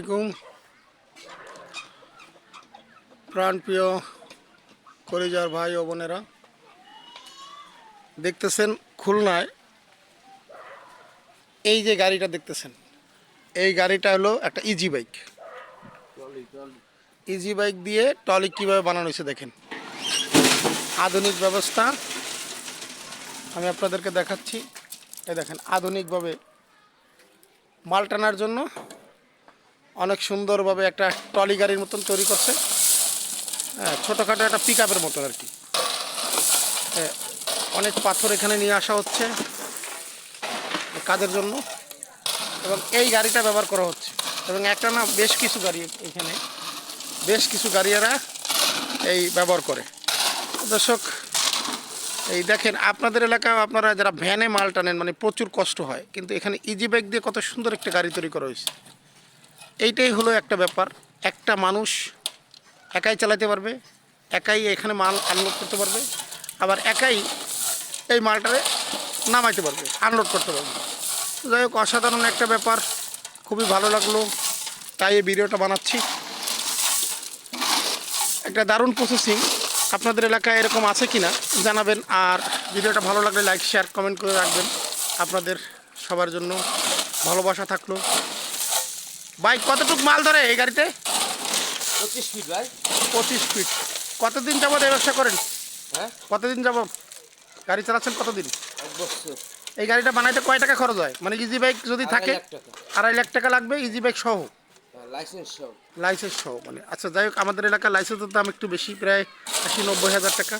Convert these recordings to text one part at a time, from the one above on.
আলাইকুম। প্রাণপ্রিয় করিজার ভাই ও বোনেরা, দেখতেছেন খুলনায় এই যে গাড়িটা দেখতেছেন, এই গাড়িটা হলো একটা ইজি বাইক ইজি বাইক দিয়ে টলি কীভাবে বানানো হয়েছে দেখেন। আধুনিক ব্যবস্থা। আমি আপনাদেরকে দেখাচ্ছি। এই দেখেন, আধুনিকভাবে মাল টানার জন্য অনেক সুন্দরভাবে একটা ট্রলি গাড়ির মতন তৈরি করছে। হ্যাঁ ছোটোখাটো একটা পিক আপের মতন আর কি। অনেক পাথর এখানে নিয়ে আসা হচ্ছে কাজের জন্য। এবং এই গাড়িটা ব্যবহার করা হচ্ছে। এবং একটা না বেশ কিছু গাড়ি এখানে, বেশ কিছু গাড়িয়ারা এই ব্যবহার করে। দর্শক, এই দেখেন, আপনাদের এলাকায় আপনারা যারা ভ্যানে মাল টানেন মানে প্রচুর কষ্ট হয়। কিন্তু এখানে ইজি বাইক দিয়ে কত সুন্দর একটা গাড়ি তৈরি করা হয়েছে। এইটাই হলো একটা ব্যাপার। একটা মানুষ একাই চালাতে পারবে, একাই এখানে মাল আনলোড করতে পারবে, আবার একাই এই মালটারে নামাইতে পারবে আনলোড করতে পারবে। যাই হোক, অসাধারণ একটা ব্যাপার, খুবই ভালো লাগল, তাই এই ভিডিওটা বানাচ্ছি। একটা দারুণ প্রসেসিং আপনাদের এলাকায় এরকম আছে কি না জানাবেন, আর ভিডিওটা ভালো লাগলে লাইক শেয়ার কমেন্ট করে রাখবেন। আপনাদের সবার জন্য ভালোবাসা থাকল। বাইক কতটুকু মাল ধরে এই গাড়িতে? পঁচিশ ফিট ভাই। পঁচিশ ফিট কতদিন যাবত এই ব্যবসা করেন? হ্যাঁ? কতদিন যাবত গাড়ি চালাচ্ছেন কতদিন? এই গাড়িটা বানাইতে কয় টাকা খরচ হয়? মানে ইজি বাইক যদি থাকে আড়াই লাখ টাকা লাগবে ইজি বাইক সহ। লাইসেন্স লাইসেন্স সহ। মানে। আচ্ছা যাই হোক আমাদের এলাকার লাইসেন্সের দাম একটু বেশি প্রায় আশি নব্বই হাজার টাকা।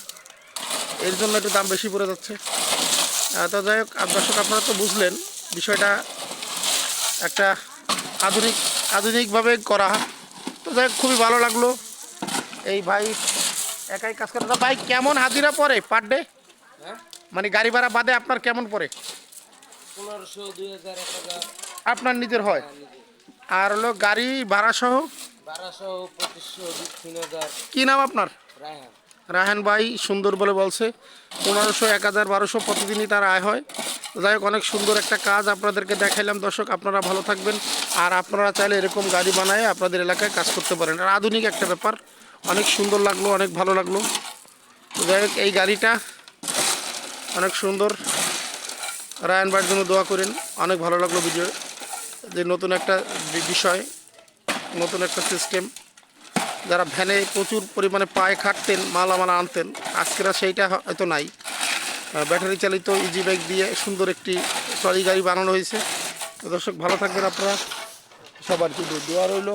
এর জন্য একটু দাম বেশি পড়ে যাচ্ছে। তো যাই হোক দর্শক আপনারা তো বুঝলেন বিষয়টা। একটা আধুনিক আধুনিকভাবে করা। তো যাই খুবই ভালো লাগল। এই ভাই একাই কাজ করে। ভাই কেমন হাজিরা পড়ে পার ডে? হ্যাঁ? মানে গাড়ি ভাড়া বাদে আপনার কেমন পড়ে পনেরোশো দুই হাজার আপনার নিজের হয়। আর হলো গাড়ি ভাড়া সহ? কী নাম আপনার? রায়হান। রাহান ভাই সুন্দর বলে বলছে। পনেরোশো এক হাজার বারোশো প্রতিদিনই তার আয় হয়। যাই হোক, অনেক সুন্দর একটা কাজ আপনাদেরকে দেখাইলাম। দর্শক, আপনারা ভালো থাকবেন। আর আপনারা চাইলে এরকম গাড়ি বানায় আপনাদের এলাকায় কাজ করতে পারেন। আর আধুনিক একটা ব্যাপার, অনেক সুন্দর লাগল, অনেক ভালো লাগল। যাই হোক, এই গাড়িটা অনেক সুন্দর। রায়ন জন্য দোয়া করেন, অনেক ভালো লাগল ভিডিও যে নতুন একটা বিষয়, নতুন একটা সিস্টেম যারা ভ্যানে প্রচুর পরিমাণে পায়ে খাটতেন, মালামাল আনতেন, আজকেরা সেইটা হয়তো নাই। ব্যাটারি চালিত ইজি বাইক দিয়ে সুন্দর একটি ট্রলি গাড়ি বানানো হয়েছে। দর্শক, ভালো থাকবেন আপনারা। সবার জন্য দোয়া রইল।